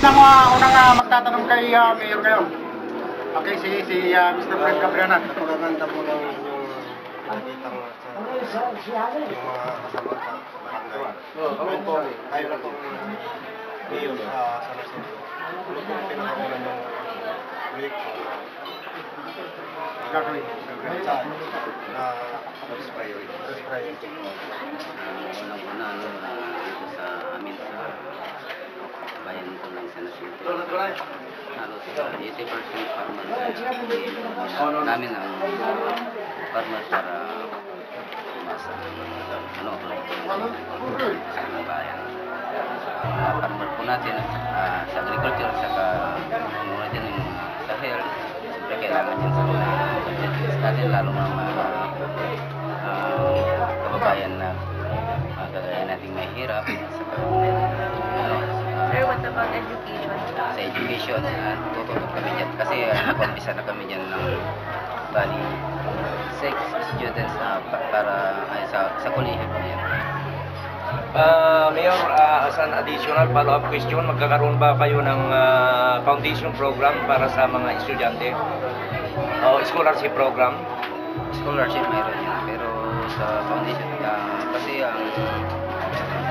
na mga unang uh, magtatanong kay uh, Mayor ngayon. Okay, si, si uh, Mr. Fred Cabriana. Magaganda po lang yung nakikita mo sa yung mga kasama sa barangay. Kami po, tayo na mayor sa San Jose. Ano po ang pinakakulan yung week Gagawin. na first priority? First priority. unang-una ano, ah, dito sa amin sa bayan ko ng San Jacinto. Halos uh, 80% farmer uh, namin ang farmer para umasa ano sa mga bayan. Ang mga farmer po natin ah, sa agriculture saka muna din yung sa health siyempre kailangan din sa mga budgets natin lalo mga mga ah, kababayan na uh, kagaya nating may hirap about education? sa education, uh, tututok kami dyan. Kasi uh, nag-umpisa na kami dyan ng bali six students na pa- para ay, sa, sa kolehiyo po yan. Ah, Mayor, ah, as an additional follow-up question, magkakaroon ba kayo ng ah, foundation program para sa mga estudyante? O scholarship program? Scholarship mayroon yan, pero sa foundation, uh, kasi ang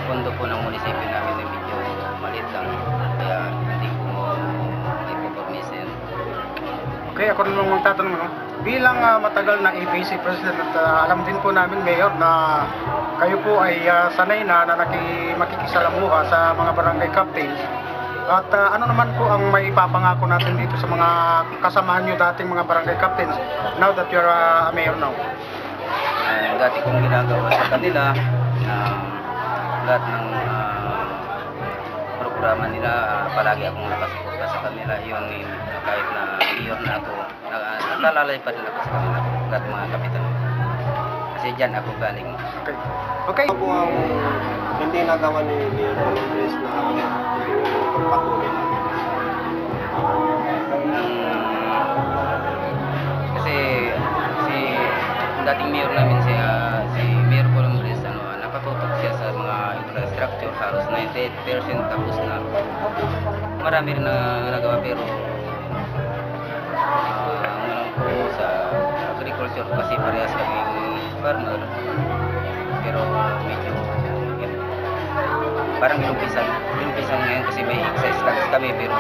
pondo po ng munisipyo namin ay lang. Kaya hindi ko ipopormisin. Okay, ako rin lang magtatanong. No? Bilang uh, matagal na APC President at uh, alam din po namin, Mayor, na kayo po ay uh, sanay na na naki, sa mga barangay captains. At uh, ano naman po ang may ipapangako natin dito sa mga kasamahan nyo dating mga barangay captains now that you're uh, a mayor now? Ang dati kong ginagawa sa kanila, um, lahat ng ah, programa nila, ah, palagi akong nakasuporta sa kanila. Yun, yun, kahit na mayor na ako, na- naglalalay pa rin ako sa kanila, lahat mga kapitan. Kasi dyan ako galing. Okay. Okay. Po ang hindi nagawa ni Mayor Colombles na pagpatuloy natin? Mm, kasi si dating mayor namin si ah, infrastructure halos 98% tapos na marami rin na nagawa pero ah, ang ko sa agriculture kasi parehas kaming farmer. Pero medyo yun, parang inumpisan inumpisan ngayon kasi may excise tax kami pero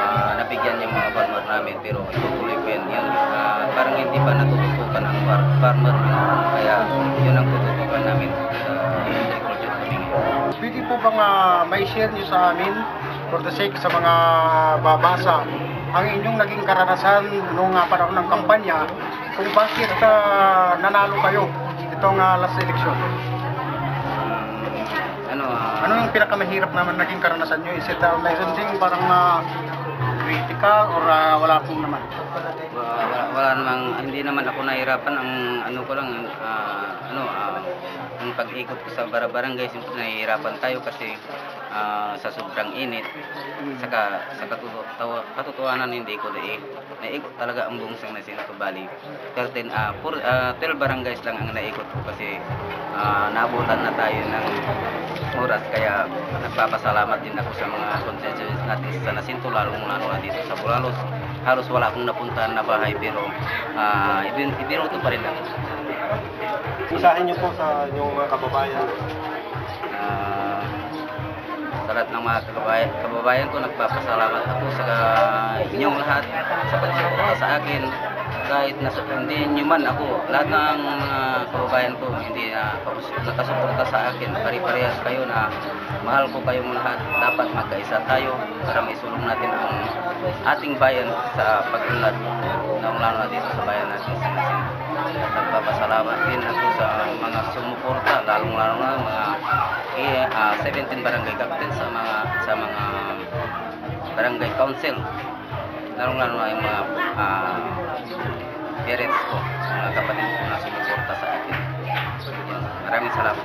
ah, nabigyan yung mga farmer namin pero itutuloy ko yan yan ah, parang hindi pa natututukan ang far- farmer kaya yun ang bang uh, may share nyo sa amin for the sake sa mga babasa ang inyong naging karanasan noong uh, panahon ng kampanya kung bakit uh, nanalo kayo itong uh, last election? ano ah, Ano yung pinakamahirap naman naging karanasan nyo? Is it uh, mayroon ding parang uh, critical or uh, wala pong naman? Wa- wala, wala namang hindi naman ako nahirapan ang ano ko lang ah, ah, ang pag-ikot ko sa barabarangay siyempre nahihirapan tayo kasi ah, sa sobrang init. Saka sa katotohanan hindi ko di naikot talaga ang buong San Jacinto Valley 13 ah for, ah, 12 barangays lang ang naikot ko kasi ah, naabutan na tayo ng oras. Kaya nagpapasalamat din ako sa mga constituents natin sa San Jacinto lalong lalo na dito sa Bulalos. Halos wala akong napuntahan na bahay pero uh, ibinuto pa rin ako Isahin niyo po sa inyong mga kababayan. Ah, sa lahat ng mga kababayan, kababayan ko nagpapasalamat ako sa inyong lahat sa pagsuporta sa akin kahit nasa, hindi nyo man ako lahat ng mga kababayan ko hindi na nakasuporta sa akin pari-parehas kayo na mahal ko kayong lahat dapat magkaisa tayo para maisulong natin ang ating bayan sa pag-unlad lalong lalo na dito sa bayan natin sa. Nagpapasalamat din ako sa mga sumuporta, lalong lalo na mga eh, ah, 17 barangay captain sa mga sa mga barangay council. Lalong lalo na yung mga ah, parents ko, mga kapatid ko na sumuporta sa akin. Maraming salamat.